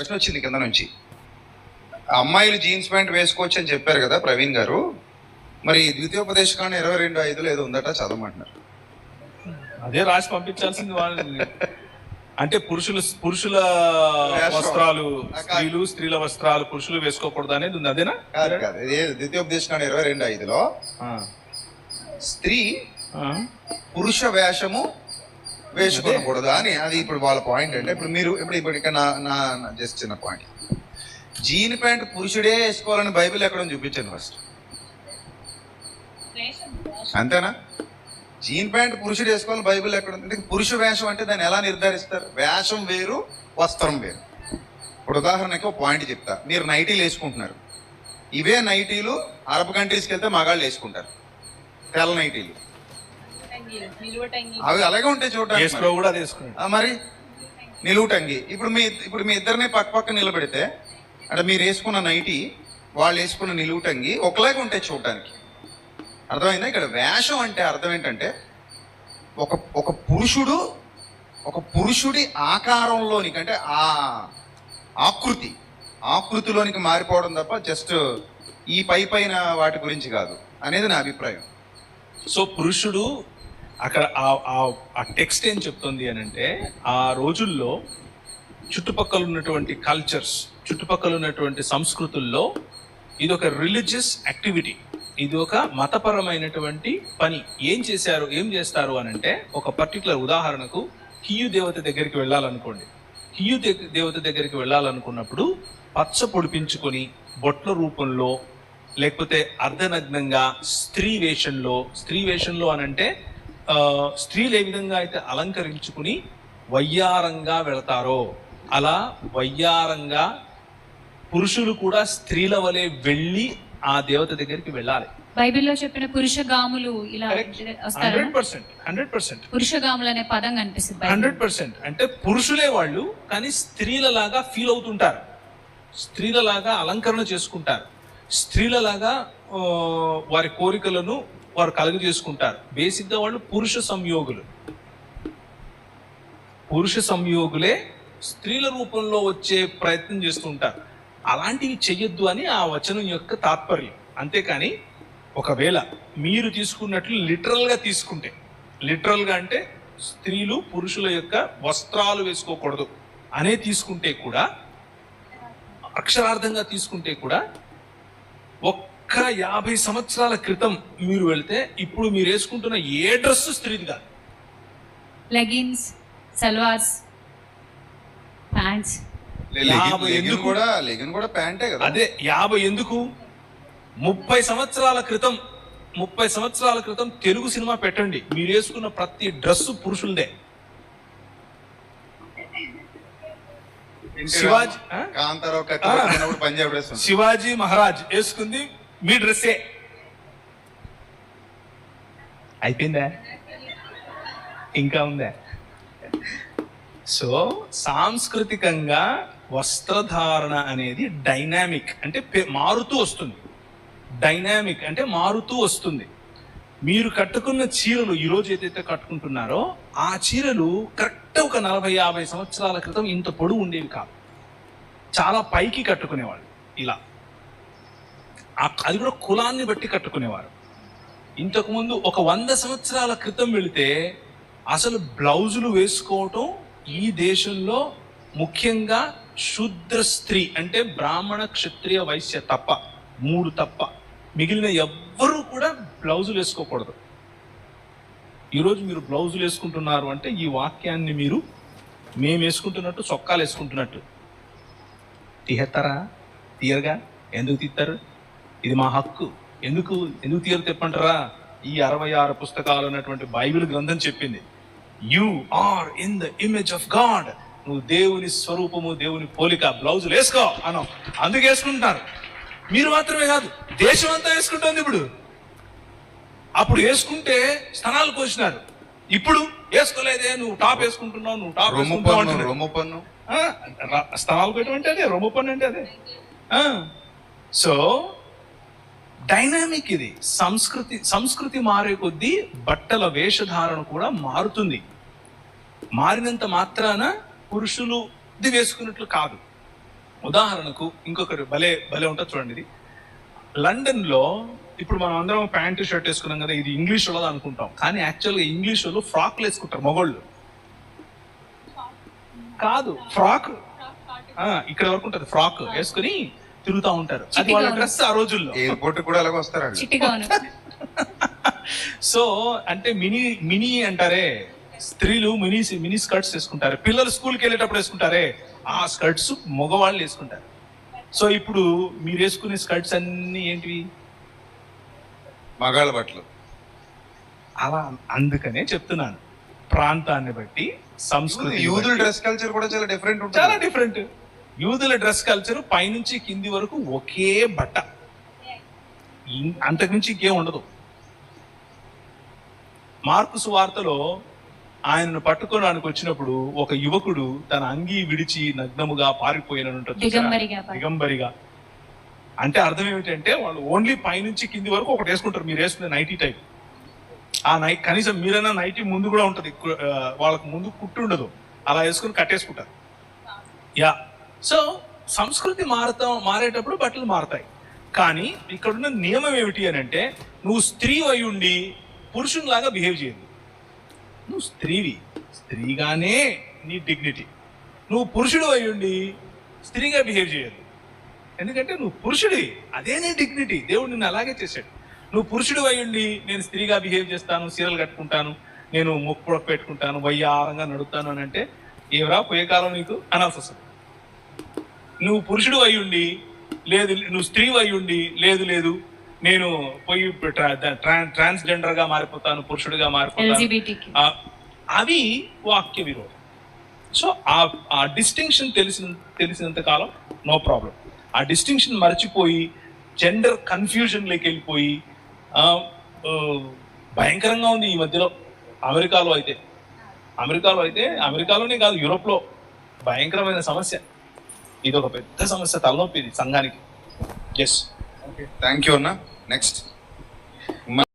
ప్రశ్న వచ్చింది కింద నుంచి. అమ్మాయిలు జీన్స్ ప్యాంట్ వేసుకోవచ్చు అని చెప్పారు కదా ప్రవీణ్ గారు. మరి ద్వితీయోపదేశ కాండ ఇరవై రెండు ఐదులో ఏదో ఉందట చదవమంటున్నారు. అదే రాసి పంపించాల్సింది వాళ్ళని. అంటే పురుషులు పురుషుల. వస్త్రాలు స్త్రీలు స్త్రీల వస్త్రాలు పురుషులు వేసుకోకూడదు అనేది ఉంది. అదేనా? కాదు కాదు. ఇదే ద్వితీయోపదేశ కాండ ఇరవై రెండు ఐదులో. స్త్రీ. పురుష వేషము వేసుకోకూడదు అని అది ఇప్పుడు వాళ్ళ పాయింట్ అంటే ఇప్పుడు మీరు ఇప్పుడు ఇప్పుడు ఇక్కడ నా నా జస్ట్ చిన్న పాయింట్ జీన్ ప్యాంట్ పురుషుడే వేసుకోవాలని బైబిల్ ఎక్కడ చూపించాను చూపించండి ఫస్ట్ అంతేనా? జీన్ ప్యాంట్ పురుషుడు వేసుకోవాలని బైబిల్ ఎక్కడ ఉంది? పురుషు పురుష వేషం అంటే దాన్ని ఎలా నిర్ధారిస్తారు? వేషం వేరు వస్త్రం వేరు. ఇప్పుడు ఉదాహరణకి ఒక పాయింట్ చెప్తా. మీరు నైటీలు వేసుకుంటున్నారు. ఇవే నైటీలు అరబ్ కంట్రీస్కి వెళ్తే మగాళ్ళు వేసుకుంటారు. తెల్ల నైటీలు అవి అలాగే ఉంటాయి ప్రభు కూడా మరి? నిలువుటంగి. ఇప్పుడు మీ ఇప్పుడు మీ ఇద్దరిని పక్క పక్క నిలబెడితే అంటే మీరు వేసుకున్న నైటీ వాళ్ళు వేసుకున్న నిలువుటంగి ఒకలాగే ఉంటాయి చూడటానికి. అర్థమైందా? ఇక్కడ వేషం అంటే అర్థం ఏంటంటే ఒక ఒక పురుషుడు ఒక పురుషుడి ఆకారంలోనికి అంటే ఆ ఆకృతి ఆకృతిలోనికి మారిపోవడం తప్ప జస్ట్ ఈ పై పైన వాటి గురించి కాదు అనేది నా అభిప్రాయం. సో పురుషుడు అక్కడ ఆ- ఆ- టెక్స్ట్ ఏం చెప్తుంది అని అంటే ఆ రోజుల్లో చుట్టుపక్కల ఉన్నటువంటి కల్చర్స్ చుట్టుపక్కల ఉన్నటువంటి సంస్కృతుల్లో ఇది ఒక రిలీజియస్ యాక్టివిటీ ఇది ఒక మతపరమైనటువంటి పని. ఏం చేశారు ఏం చేస్తారు అని అంటే ఒక పర్టికులర్ ఉదాహరణకు హియు దేవత దగ్గరికి వెళ్ళాలనుకోండి. హియు దే- దేవత దగ్గరికి వెళ్ళాలనుకున్నప్పుడు పచ్చ పొడిపించుకొని బొట్ల రూపంలో లేకపోతే అర్ధనగ్నంగా స్త్రీ వేషంలో స్త్రీ వేషంలో అనంటే అంటే స్త్రీలు ఏ విధంగా అయితే అలంకరించుకుని వయ్యారంగా వెళతారో అలా వయ్యారంగా పురుషులు కూడా స్త్రీల వలె వెళ్ళి ఆ దేవత దగ్గరికి వెళ్ళాలి. బైబిల్లో చెప్పిన పురుషగాములు ఇలా హండ్రెడ్ పర్సెంట్ హండ్రెడ్ పర్సెంట్. పురుషగాములు అనే పదం కనిపిస్తుంది. Hundred percent. అంటే పురుషులే వాళ్ళు కానీ స్త్రీలలాగా ఫీల్ అవుతుంటారు. స్త్రీలలాగా అలంకరణ చేసుకుంటారు. స్త్రీలలాగా వారి కోరికలను వారు కలుగు చేసుకుంటారు బేసిక్గా వాళ్ళు పురుష సంయోగులు. పురుష సంయోగులే స్త్రీల రూపంలో వచ్చే ప్రయత్నం చేస్తుంటారు. అలాంటివి చెయ్యొద్దు అని ఆ వచనం యొక్క తాత్పర్యం. అంతేకాని ఒకవేళ మీరు తీసుకున్నట్లు లిటరల్గా తీసుకుంటే లిటరల్గా అంటే స్త్రీలు పురుషుల యొక్క వస్త్రాలు వేసుకోకూడదు అనే తీసుకుంటే కూడా అక్షరార్థంగా తీసుకుంటే కూడా ఒక్క యాభై సంవత్సరాల క్రితం మీరు వెళ్తే ఇప్పుడు మీరు వేసుకుంటున్న ఏ డ్రెస్ స్త్రీది కాదు లెగిన్స్ సల్వార్స్ ప్యాంట్స్. యాభై ఎందుకు? కూడా లెగిన్ కూడా ప్యాంటే కదా. అదే యాభై ఎందుకు? ముప్పై సంవత్సరాల క్రితం ముప్పై సంవత్సరాల క్రితం తెలుగు సినిమా పెట్టండి. మీరు వేసుకున్న ప్రతి డ్రెస్ పురుషులదే శివాజీ? కాంతారావు పంజాబ్ డ్రెస్. శివాజీ మహారాజ్ వేసుకుంది. మీ డ్రెస్సే అయిపోయిందా? ఇంకా ఉందా? సో సాంస్కృతికంగా వస్త్రధారణ అనేది డైనామిక్ అంటే మారుతూ వస్తుంది. డైనామిక్ అంటే మారుతూ వస్తుంది. మీరు కట్టుకున్న చీరలు ఈ రోజు ఏదైతే కట్టుకుంటున్నారో ఆ చీరలు కరెక్ట్ ఒక నలభై యాభై సంవత్సరాల క్రితం ఇంత పొడువు ఉండేవి కాదు. చాలా పైకి కట్టుకునేవాళ్ళు. ఇలా. అది కూడా కులాన్ని బట్టి కట్టుకునేవారు. ఇంతకుముందు ఒక వంద సంవత్సరాల క్రితం వెళితే అసలు బ్లౌజులు వేసుకోవటం ఈ దేశంలో ముఖ్యంగా శూద్ర స్త్రీ అంటే బ్రాహ్మణ క్షత్రియ వైశ్య తప్ప మూడు తప్ప. మిగిలిన ఎవ్వరూ కూడా బ్లౌజులు వేసుకోకూడదు. ఈరోజు మీరు బ్లౌజులు వేసుకుంటున్నారు అంటే ఈ వాక్యాన్ని మీరు మేము వేసుకుంటున్నట్టు చొక్కాలు వేసుకుంటున్నట్టు. తీహెత్తారా? తీయరుగా ఎందుకు తీస్తారు ఇది మా హక్కు. ఎందుకు ఎందుకు తీయరు తెప్పంటారా? ఈ అరవై ఆరు పుస్తకాలు ఉన్నటువంటి బైబిల్ గ్రంథం చెప్పింది. You are in the image of God నువ్వు దేవుని స్వరూపము దేవుని పోలిక బ్లౌజులు వేసుకో అనం అందుకు వేసుకుంటున్నారు. మీరు మాత్రమే కాదు దేశం అంతా వేసుకుంటుంది ఇప్పుడు. అప్పుడు వేసుకుంటే స్థనాలు కోసినారు. ఇప్పుడు వేసుకోలేదే నువ్వు టాప్ వేసుకుంటున్నావు నువ్వు టాప్ రొమ్ము పన్ను పన్ను. స్థలాలు పెట్టడం అంటే అదే రొమ్ము పని అంటే అదే. ఆ, సో డైనామిక్ ఇది. సంస్కృతి సంస్కృతి మారే కొద్దీ బట్టల వేషధారణ కూడా మారుతుంది. మారినంత మాత్రాన పురుషులు ఇది వేసుకున్నట్లు కాదు. ఉదాహరణకు ఇంకొకరు భలే భలే ఉంటుంది చూడండి ఇది. లండన్లో ఇప్పుడు మనం అందరం ప్యాంటు షర్ట్ వేసుకున్నాం కదా ఇది ఇంగ్లీష్ వాళ్ళది అనుకుంటాం. కానీ యాక్చువల్గా ఇంగ్లీష్ వాళ్ళు ఫ్రాక్లు వేసుకుంటారు మొగోళ్ళు. కాదు ఫ్రాక్. ఇక్కడ వరకు ఉంటుంది ఫ్రాక్ వేసుకుని తిరుగుతా ఉంటారు. అది వాళ్ళ డ్రెస్ ఆ రోజుల్లో. ఎయిర్పోర్ట్ కూడా అలాగే వస్తారు వాళ్ళు. చిట్టిగాను సో అంటే మినీ మినీ అంటారే స్త్రీలు మినీ మినీ స్కర్ట్స్ వేసుకుంటారు. పిల్లలు స్కూల్కి వెళ్ళేటప్పుడు వేసుకుంటారే ఆ స్కర్ట్స్ మగవాళ్ళు వేసుకుంటారు. సో ఇప్పుడు మీరు వేసుకునే స్కర్ట్స్ అన్ని ఏంటివి? మగాళ్ళ బట్టలు. అలా అందుకనే చెప్తున్నాను. ప్రాంతాన్ని బట్టి సంస్కృతి యూదుల డ్రెస్ కల్చర్ కూడా చాలా డిఫరెంట్ చాలా ఉంటుంది డిఫరెంట్. యూదుల డ్రెస్ కల్చర్ పైనుంచి కింది వరకు ఒకే బట్ట. అంతకుమించి ఇంకేం ఉండదు. మార్కు సువార్తలో ఆయనను పట్టుకోవడానికి వచ్చినప్పుడు ఒక యువకుడు తన అంగీ విడిచి నగ్నముగా పారిపోయిన దిగంబరిగా అంటే అర్థం ఏమిటంటే వాళ్ళు ఓన్లీ పైనుంచి కింది వరకు ఒకటి వేసుకుంటారు. మీరు వేసుకునే నైటీ టైప్. ఆ నై కనీసం మీరైనా నైటీ ముందు కూడా ఉంటది. వాళ్ళకు ముందు కుట్టు ఉండదు. అలా వేసుకుని కట్టేసుకుంటారు. యా. సో సంస్కృతి మారతాం మారేటప్పుడు బట్టలు మారతాయి. కానీ ఇక్కడున్న నియమం ఏమిటి అని అంటే నువ్వు స్త్రీ అయి ఉండి పురుషునిలాగా బిహేవ్ చేయదు నువ్వు స్త్రీవి. స్త్రీగానే నీ డిగ్నిటీ నువ్వు పురుషుడు అయి ఉండి స్త్రీగా బిహేవ్ చేయదు ఎందుకంటే నువ్వు పురుషుడి. అదే నీ డిగ్నిటీ దేవుడు నిన్ను అలాగే చేశాడు. నువ్వు పురుషుడు అయి ఉండి నేను స్త్రీగా బిహేవ్ చేస్తాను సీరలు కట్టుకుంటాను నేను మొక్కు పొడక పెట్టుకుంటాను వయ్యారంగా నడుపుతాను అని అంటే ఏవరా పోయే కాలం నీకు? అనాల్సి వస్తుంది. నువ్వు పురుషుడు అయి ఉండి లేదు నువ్వు స్త్రీ అయి ఉండి లేదు లేదు నేను పోయి ట్రాన్స్జెండర్గా మారిపోతాను పురుషుడిగా మారిపోతాను. అవి వాక్య విరోధం. సో ఆ ఆ డిస్టింక్షన్ తెలిసిన తెలిసినంత కాలం నో ప్రాబ్లం ఆ డిస్టింక్షన్ మర్చిపోయి జెండర్ కన్ఫ్యూజన్లోకి వెళ్ళిపోయి భయంకరంగా ఉంది ఈ మధ్యలో అమెరికాలో అయితే. అమెరికాలో అయితే అమెరికాలోనే కాదు యూరోప్లో భయంకరమైన సమస్య. ఇది ఒక పెద్ద సమస్య తలనొప్పి ఇది సంఘానికి. ఎస్ థ్యాంక్ యూ అన్న. నెక్స్ట్